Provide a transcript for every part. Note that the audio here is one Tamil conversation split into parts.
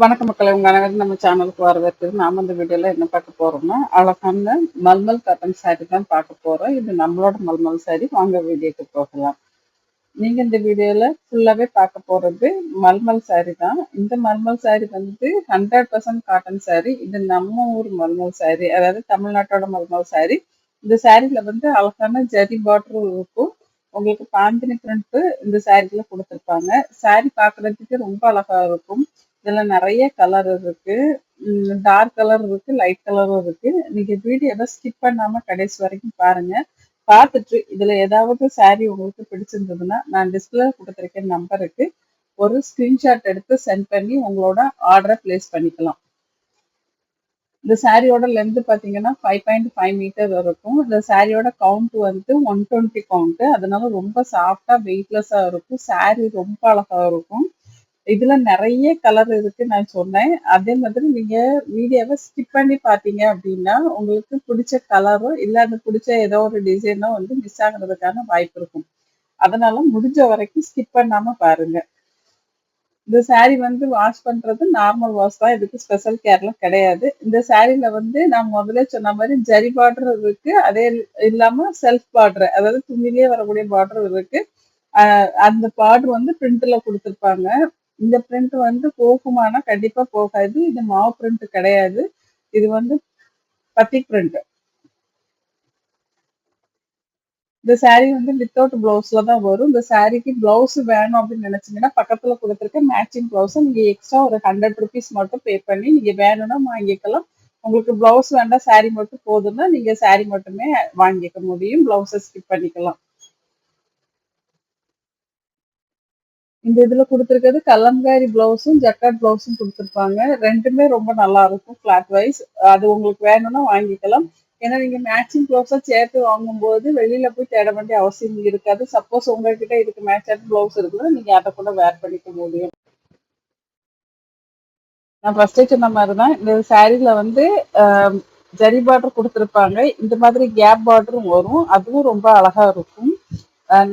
வணக்க மக்களை உங்க அனைவரும் நம்ம சேனலுக்கு வரவேற்கிறது. நாம இந்த வீடியோல என்ன பார்க்க போறோம்னா அழகான மல்மல் காட்டன் சாரி தான் பார்க்க போறோம். இது நம்மளோட மல்மல் சாரி வாங்க வீடியோக்கு போகலாம். நீங்க இந்த வீடியோல ஃபுல்லாவே பார்க்க போறது மல்மல் சாரி தான். இந்த மல்மல் சாரி வந்து ஹண்ட்ரட் பர்சன்ட் காட்டன் சாரி இது நம்ம ஊர் மல்மல் சாரி அதாவது தமிழ்நாட்டோட மல்மல் சாரி இந்த சாரீல வந்து அழகான ஜரி பாட்ரு இருக்கும். உங்களுக்கு பாந்தினி பிரிண்ட் இந்த சாரீல கொடுத்துருப்பாங்க. சாரி பார்க்கிறதுக்கு ரொம்ப அழகா இருக்கும். இதுல நிறைய கலர் இருக்கு. டார்க் கலர் இருக்கு லைட் கலரும் இருக்கு. நீங்க வீடியோவை ஸ்கிப் பண்ணாம கடைசி வரைக்கும் பாருங்க. பார்த்துட்டு இதுல ஏதாவது saree உங்களுக்கு பிடிச்சிருந்ததுன்னா நான் டிஸ்பிளே கொடுத்துருக்க நம்பருக்கு ஒரு ஸ்கிரீன்ஷாட் எடுத்து சென்ட் பண்ணி உங்களோட ஆர்டரை பிளேஸ் பண்ணிக்கலாம். இந்த சாரியோட லென்த் பார்த்தீங்கன்னா ஃபைவ் பாயிண்ட் ஃபைவ் மீட்டர் இருக்கும். இந்த சாரியோட கவுண்ட் வந்து ஒன் டுவெண்ட்டி கவுண்ட்டு அதனால ரொம்ப சாஃப்டாக வெயிட்லெஸ்ஸாக இருக்கும். சாரி ரொம்ப அழகாக இருக்கும். இதுல நிறைய கலர் இருக்கு நான் சொன்னேன். அதே மாதிரி நீங்க வீடியோவை ஸ்கிப் பண்ணி பாத்தீங்க அப்படின்னா உங்களுக்கு பிடிச்ச கலரோ இல்ல அந்த பிடிச்ச ஏதோ ஒரு டிசைனோ வந்து மிஸ் ஆகுறதுக்கான வாய்ப்பு இருக்கும். அதனால முடிஞ்ச வரைக்கும் ஸ்கிப் பண்ணாம பாருங்க. இந்த saree வந்து வாஷ் பண்றது நார்மல் வாஷ் தான். இதுக்கு ஸ்பெஷல் கேர்லாம் கிடையாது. இந்த சாரீல வந்து நான் முதல்ல சொன்ன மாதிரி ஜரி பார்டர் இருக்கு. அதே இல்லாம செல்ஃப் பார்டர் அதாவது துணிலேயே வரக்கூடிய பார்டர் இருக்கு. அந்த பார்டர் வந்து பிரிண்ட்ல கொடுத்துருப்பாங்க. இந்த பிரிண்ட் வந்து போகுமானா கண்டிப்பா போகாது. இது மாவு பிரிண்ட் கிடையாது. இது வந்து பத்தி பிரிண்ட் இந்த saree வந்து வித்தவுட் பிளவுஸ்ல தான் வரும். இந்த சாரிக்கு பிளவுஸ் வேணும் அப்படின்னு நினைச்சீங்கன்னா பக்கத்துல கொடுத்துருக்க மேட்சிங் பிளவுஸ் நீங்க எக்ஸ்ட்ரா ஒரு ஹண்ட்ரட் ருபீஸ் மட்டும் பே பண்ணி நீங்க வேணும்னா வாங்கிக்கலாம். உங்களுக்கு பிளவுஸ் வேண்டாம் saree மட்டும் போதும்னா நீங்க saree மட்டுமே வாங்கிக்க முடியும். பிளவுஸை ஸ்கிப் பண்ணிக்கலாம். இந்த இதுல கொடுத்துருக்கிறது கலம்காரி பிளவுஸும் ஜக்காட் பிளவுஸும் கொடுத்துருப்பாங்க. ரெண்டுமே ரொம்ப நல்லா இருக்கும் கிளாத் வைஸ் அது உங்களுக்கு வேணும்னா வாங்கிக்கலாம். ஏன்னா நீங்க மேட்சிங் பிளவுஸா சேர்த்து வாங்கும்போது வெளியில போய் தேட வேண்டிய அவசியம் இருக்காது. சப்போஸ் உங்ககிட்ட இதுக்கு மேட்சான பிளவுஸ் இருக்குன்னா நீங்க அதை கூட வேர் பண்ணிக்க முடியும். நான் ஃபர்ஸ்டே சொன்ன மாதிரி தான் இந்த சாரீல வந்து ஜரி பார்டர் கொடுத்துருப்பாங்க. இந்த மாதிரி கேப் பார்டரும் வரும். அதுவும் ரொம்ப அழகா இருக்கும்.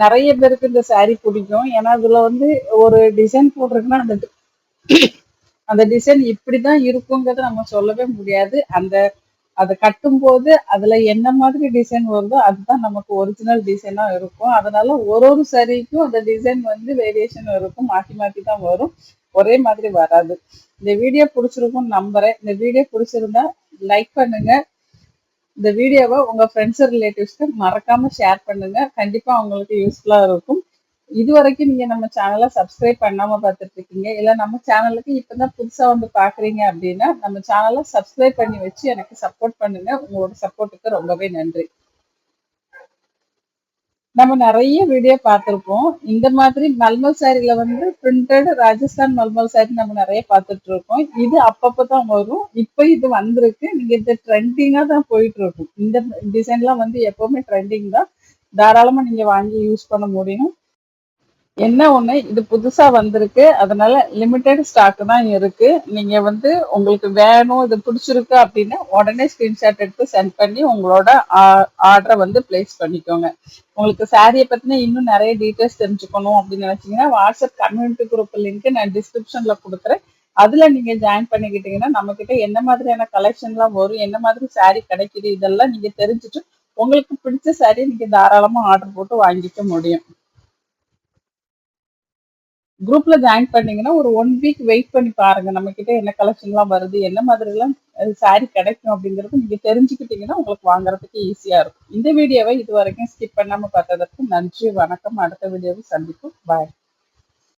நிறைய பேருக்கு இந்த saree பிடிக்கும். ஏன்னா இதுல வந்து ஒரு டிசைன் போட்டிருக்குன்னா அந்த அந்த டிசைன் இப்படிதான் இருக்குங்கிறத நம்ம சொல்லவே முடியாது. அந்த அதை கட்டும்போது அதுல என்ன மாதிரி டிசைன் வருதோ அதுதான் நமக்கு ஒரிஜினல் டிசைனா இருக்கும். அதனால ஒரு ஒரு சரிக்கும் அந்த டிசைன் வந்து வேரியேஷன் இருக்கும். மாத்தி மாத்தி தான் வரும். ஒரே மாதிரி வராது. இந்த வீடியோ பிடிச்சிருக்கும்னு நம்புறேன். இந்த வீடியோ பிடிச்சிருந்தா லைக் பண்ணுங்க. இந்த வீடியோவை உங்க ஃப்ரெண்ட்ஸ் ரிலேட்டிவ்ஸ்க்கு மறக்காம ஷேர் பண்ணுங்க. கண்டிப்பா அவங்களுக்கு யூஸ்ஃபுல்லா இருக்கும். இது வரைக்கும் நீங்க நம்ம சேனலை சப்ஸ்கிரைப் பண்ணாம பார்த்துட்டு இருக்கீங்க. இல்ல நம்ம சேனலுக்கு இப்பதான் புதுசா வந்து பாக்குறீங்க அப்படின்னா நம்ம சேனலை சப்ஸ்கிரைப் பண்ணி வச்சு எனக்கு சப்போர்ட் பண்ணுங்க. உங்களோட சப்போர்ட்டுக்கு ரொம்பவே நன்றி. நம்ம நிறைய வீடியோ பார்த்துருப்போம். இந்த மாதிரி மல்மல் சாரியில வந்து பிரிண்டட் ராஜஸ்தான் மல்மல் சாரி நம்ம நிறைய பார்த்துட்டு இருக்கோம் இது அப்பப்பதான் வரும். இப்போ இது வந்திருக்கு. நீங்க இந்த ட்ரெண்டிங்கா தான் போயிட்டு இருக்கும் இந்த டிசைன்லாம் வந்து எப்பவுமே ட்ரெண்டிங் தான். தாராளமா நீங்க வாங்கி யூஸ் பண்ண முடியும். என்ன ஒண்ணு? இது புதுசா வந்திருக்கு. அதனால லிமிட்டெட் ஸ்டாக் தான் இருக்கு. நீங்க வந்து உங்களுக்கு வேணும் இது பிடிச்சிருக்கு அப்படின்னா உடனே ஸ்கிரீன்ஷாட் எடுத்து சென்ட் பண்ணி உங்களோட ஆர்டரை வந்து பிளேஸ் பண்ணிக்கோங்க. உங்களுக்கு சாரியை பத்தின இன்னும் நிறைய டீட்டெயில்ஸ் தெரிஞ்சுக்கணும் அப்படின்னு நினைச்சீங்கன்னா வாட்ஸ்அப் கம்யூனிட்டி குரூப் லிங்க் நான் டிஸ்கிரிப்ஷன்ல கொடுக்குறேன். அதுல நீங்க ஜாயின் பண்ணிக்கிட்டீங்கன்னா நம்ம கிட்ட என்ன மாதிரியான கலெக்ஷன்லாம் வரும் என்ன மாதிரி saree கிடைக்குது இதெல்லாம் நீங்க தெரிஞ்சுட்டு உங்களுக்கு பிடிச்ச saree நீங்க தாராளமா ஆர்டர் போட்டு வாங்கிக்க முடியும். குரூப்ல ஜாயின் பண்ணீங்கன்னா ஒரு ஒன் வீக் வெயிட் பண்ணி பாருங்க. நம்ம கிட்ட என்ன கலெக்ஷன்லாம் வருது என்ன மாதிரி எல்லாம் சாரி கிடைக்கும் அப்படிங்கறது நீங்க தெரிஞ்சுக்கிட்டீங்கன்னா உங்களுக்கு வாங்குறதுக்கு ஈஸியா இருக்கும். இந்த வீடியோவை இது வரைக்கும் ஸ்கிப் பண்ணாம பார்த்ததற்கு நன்றி வணக்கம். அடுத்த வீடியோவை சந்திப்போம். பாய்